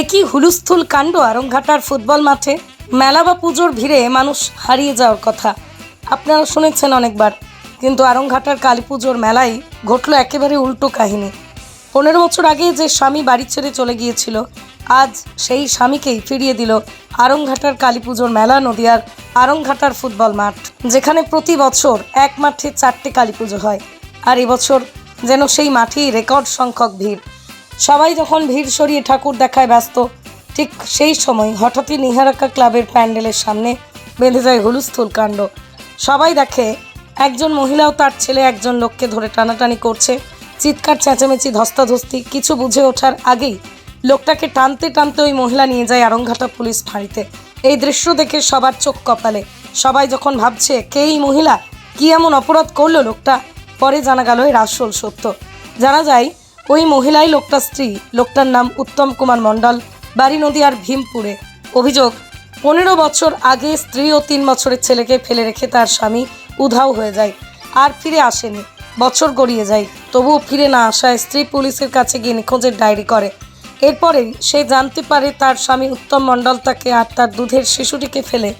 একই হুলুস্থুল কাণ্ড আরংঘাটার ফুটবল মাঠে, মেলা বা পুজোর ভিড়ে মানুষ হারিয়ে যাওয়ার কথা। আপনারা শুনেছেন অনেকবার, কিন্তু আরংঘাটার কালী পুজোর মেলায় ঘটলো একেবারে উল্টো কাহিনী। পনেরো বছর আগে যে স্বামী বাড়ি ছেড়ে চলে গিয়েছিল, আজ সেই স্বামীকেই ফিরিয়ে দিল আরংঘাটার কালী পুজোর মেলা নদিয়ার আরংঘাটার ফুটবল মাঠ, যেখানে প্রতি বছর এক মাঠে চারটে কালী পুজো হয়। আর এবছর যেন সেই মাঠেই রেকর্ড সংখ্যক ভিড়। সবাই যখন ভিড় সরিয়ে ঠাকুর দেখায় ব্যস্ত, ঠিক সেই সময় হঠাৎই নিহারাকা ক্লাবের প্যান্ডেলের সামনে বেঁধে যায় হুলুস্থুল কাণ্ড। সবাই দেখে একজন মহিলাও তার ছেলে একজন লোককে ধরে টানাটানি করছে। চিৎকার, চেঁচামেচি, ধস্তাধস্তি কিছু বুঝে ওঠার আগেই লোকটাকে টানতে টানতে ওই মহিলা নিয়ে যায় আরংঘাটা পুলিশ ফাঁড়িতে। এই দৃশ্য দেখে সবার চোখ কপালে। সবাই যখন ভাবছে, কে এই মহিলা? কি এমন অপরাধ করল লোকটা? পরে জানা গেল এর আসল সত্য। জানা যায় ওই মহিলাই লোকটার স্ত্রী, লোকটার নাম উত্তম কুমার মণ্ডল, বাড়ি নদীয়ার ভীমপুরে। অভিযোগ, পনেরো বছর আগে স্ত্রী ও তিন বছরের ছেলেকে ফেলে রেখে তার স্বামী উধাও হয়ে যায়, আর ফিরে আসেনি। বছর গড়িয়ে যায়, তবুও ফিরে না আসায় স্ত্রী পুলিশের কাছে গিয়ে নিখোঁজের ডায়েরি করে। এরপরেই সে জানতে পারে তার স্বামী উত্তম মণ্ডল তাকে আর তার দুধের শিশুটিকে ফেলে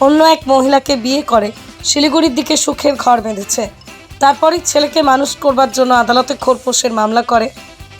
অন্য এক মহিলাকে বিয়ে করে শিলিগুড়ির দিকে সুখের ঘর বেঁধেছে। তারপরেই ছেলেকে মানুষ করবার জন্য আদালতে খোরপোশের মামলা করে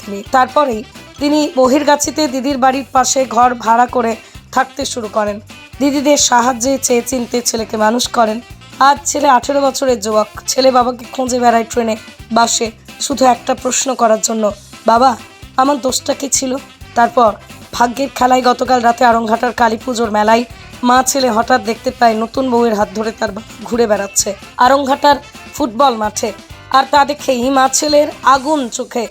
তিনি। তারপরেই তিনি বহিরগাছিতে দিদির বাড়ির পাশে ঘর ভাড়া করে থাকতে শুরু করেন। দিদিদের সাহায্যে চেয়ে চিনতে ছেলেকে মানুষ করেন। আজ ছেলে আঠেরো বছরের যুবক। ছেলে বাবাকে খুঁজে বেড়ায় ট্রেনে, বাসে। শুধু একটা প্রশ্ন করার জন্য, বাবা, আমার দোষটা কি ছিল? তারপর, ভাগ্যের খেলায় গতকাল রাতে আরংঘাটার কালী পুজোর মেলায় মা ছেলে হঠাৎ দেখতে পায় নতুন বউয়ের হাত ধরে তার ঘুরে বেড়াচ্ছে। আরংঘাটার ফুটবল মাঠে। আর তা দেখেই মা ছেলের আগুন চোখে।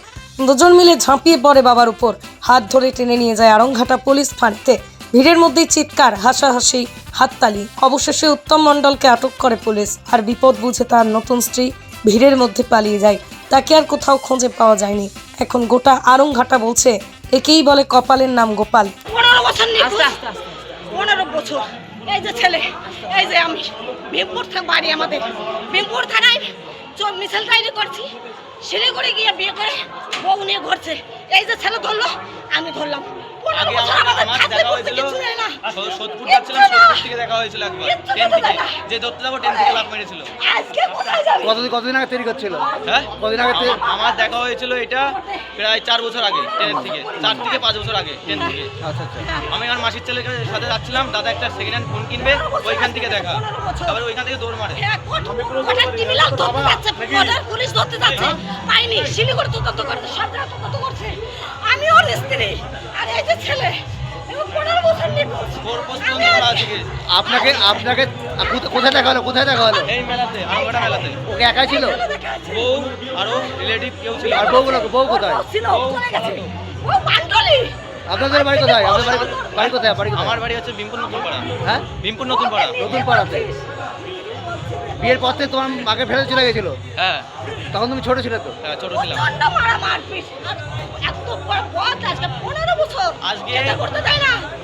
দুজন মিলে ঝাঁপিয়ে পড়ে বাবার উপর। হাত ধরে টেনে নিয়ে যায় আরংঘাটা পুলিশ ফাঁড়িতে ভিড়ের মধ্যেই চিৎকার হাসাহাসি হাততালি। অবশেষে উত্তম মণ্ডলকে আটক করে পুলিশ। আর বিপদ বুঝে তার নতুন স্ত্রী ভিড়ের মধ্যে পালিয়ে যায়। তাকে আর কোথাও খুঁজে পাওয়া যায়নি। এখন গোটা আরংঘাটা বলছে একেই বলে কপালের নাম গোপাল। পনেরো বছর পনেরো বছর। এই যে ছেলে, এই যে আমি। ভীমপুর বাড়ি আমাদের। ভীমপুর থানায় মিছিল ডায়েরি করছি। শিলিগুড়ি গিয়ে বিয়ে করে বউ নিয়ে ঘুরছে। এই যে ছেলে ধরলো, আমি ধরলাম। আগে আমার আমার দেখা হয়েছিল। সোদপুর যাচ্ছিলাম। সোদপুর থেকে দেখা হয়েছিল একবার। ট্রেন থেকে। যে ধরতে যাব ট্রেন থেকে লাভ মেরেছিল। আজকে কতদিন কতদিন আগে তৈরি করছিল? হ্যাঁ? কদিন আগে আমার দেখা হয়েছিল এটা প্রায় চার বছর আগে ট্রেন থেকে। চার থেকে পাঁচ বছর আগে ট্রেন থেকে। আচ্ছা আচ্ছা। আমি আমার মাসির ছেলের সাথে যাচ্ছিলাম দাদা একটা সেকেন্ড হ্যান্ড ফোন কিনবে ওইখান থেকে দেখা। তারপরে ওইখান থেকে দৌড় মারে। হ্যাঁ, পুলিশ ধরতে যাচ্ছে। পাইনি, শিলিগুড়ি তদন্ত করছে, সব তদন্ত করছে। আমি ওর স্ত্রী, আপনাকে আপনাকে কোথা- কোথায় দেখা হলো কোথায় দেখা হলো? এই মেলাতে আমগড়া মেলাতে। ওকে একাই ছিল? বউ আরও রিলেটিভ কেউ ছিল আর বউগুলো বউ কোথায়? ছিল, চলে গেছে। ও বান্ডলি। আপনাদের বাড়ি কোথায়? আপনাদের বাড়ি বাড়ি কোথায়? বাড়ি আমার বাড়ি হচ্ছে বিমপুর নতুন পাড়া হ্যাঁ? বিমপুর নতুন পাড়া নতুন পাড়াতে বিয়ের পর থেকে তোমার মাকে ফেলে চলে গেছিল? হ্যাঁ। তখন তুমি ছোট ছিলে তো? হ্যাঁ ছোট ছিলাম। এত বড় পথ আজকে। আজকে।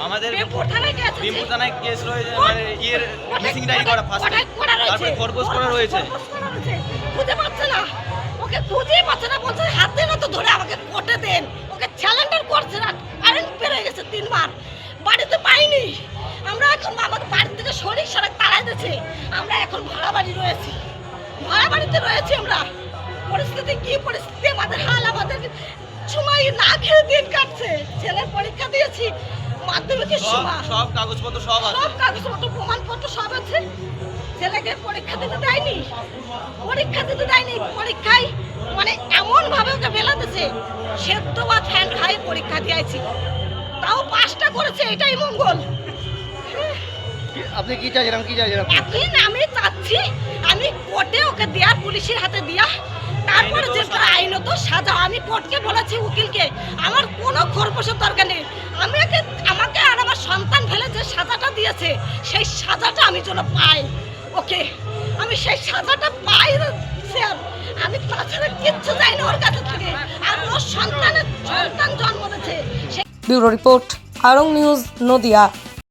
আমাদের বিমপুর থানায় কেস রয়েছে মানে ইয়ের মিসিং ডায়েরি করা ফার্স্ট। তারপরে খরগোশ করা রয়েছে। খুঁজে পাচ্ছে না। ওকে খুঁজেই পাচ্ছে না। বলছে হাতে না তো ধরে আমাকে কোটে দেন। ওকে চ্যালেঞ্জার করছে না। কারেন্ট বেড়ে গেছে তিনবার। বাড়িতে পাইনি। আমরা এখন আমাদের বাড়ি থেকে শরীর সারা তাড়াই দিচ্ছে আমরা এখন ভাড়া বাড়ি রয়েছি। ভাড়া বাড়িতে রয়েছি আমরা। পরিস্থিতি কি পরিস্থিতি আমাদের হাল আমাদের সময় না খেয়ে দিন কাটছে। ছেলের পরীক্ষা দিয়েছি মাধ্যমিকের সব সময় সব কাগজপত্র সব আছে। সব কাগজপত্র প্রমাণপত্র সব আছে। ছেলেকে পরীক্ষা দিতে দেয়নি। পরীক্ষা দিতে দেয়নি। পরীক্ষায় মানে এমন ভাবে ওকে ফেলা দিছে সেদ্ধ বা ফ্যান খাই পরীক্ষা দিয়েছি। তাও পাসটা করেছে এটাই মঙ্গল। আপনি কি চাইছেন? আমি কি চাইছেন এখন আমি চাচ্ছি আমি কোর্টে ওকে দেওয়ার পুলিশের হাতে দিয়া তারপরে যে আইনত সাজা, আমি কোর্টকে বলেছি উকিলকে, আমার কোনো খরপোশের দরকার নেই। আমি একে আমাকে আর আমার সন্তান ফেলে যে সাজাটা দিয়েছে, সেই সাজাটা আমি যেন পাই। ওকে, আমি সেই সাজাটা পাই স্যার। আমি তাছাড়া কিচ্ছু চাই না ওর কাছে থেকে। আর ওর সন্তানের সন্তান জন্ম দিয়েছে। Bureau report Aarong news, Nadia.